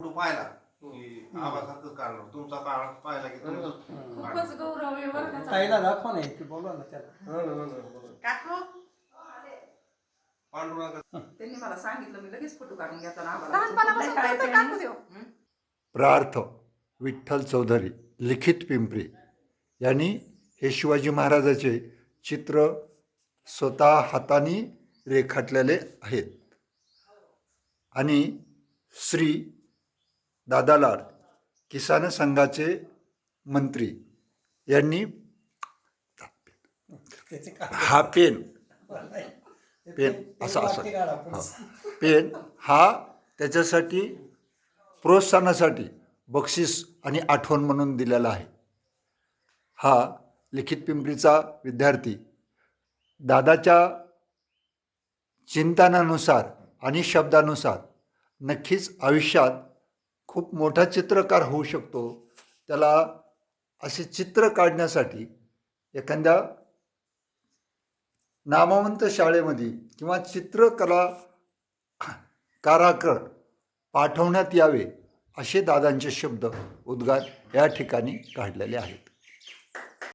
पाहिला की आबासारखं काढणार तुमचा काळ पाहिला की तुमचं खूपच गौरव आहे बरं का ताईला दाखवा नाही की बोलवा ना त्याला. हो ना, हो ना, हो. ना. काकू पांडुरंग त्यांनी मला सांगितलं मी लगेच फोटो काढून घेतो ना लहानपणापासून करतोय काकू देव. प्रार्थ विठ्ठल चौधरी लिखित पिंपरी यांनी हे शिवाजी महाराजाचे चित्र स्वतः हाताने रेखाटलेले आहेत. आणि श्री दादालाल किसान संघाचे मंत्री यांनी हा पेन. पेन असा असा. पेन हा त्याच्यासाठी प्रोत्साहनासाठी बक्षीस आणि आठवण म्हणून दिलेला आहे. हा लिखित पिंपरीचा विद्यार्थी दादाच्या चिंतनानुसार आणि शब्दानुसार नक्कीच आयुष्यात खूप मोठा चित्रकार होऊ शकतो. त्याला असे चित्र काढण्यासाठी एखाद्या नामवंत शाळेमध्ये किंवा चित्रकला काराकर पाठवण्यात यावे असे दादांचे शब्द उद्गार या ठिकाणी काढलेले आहेत.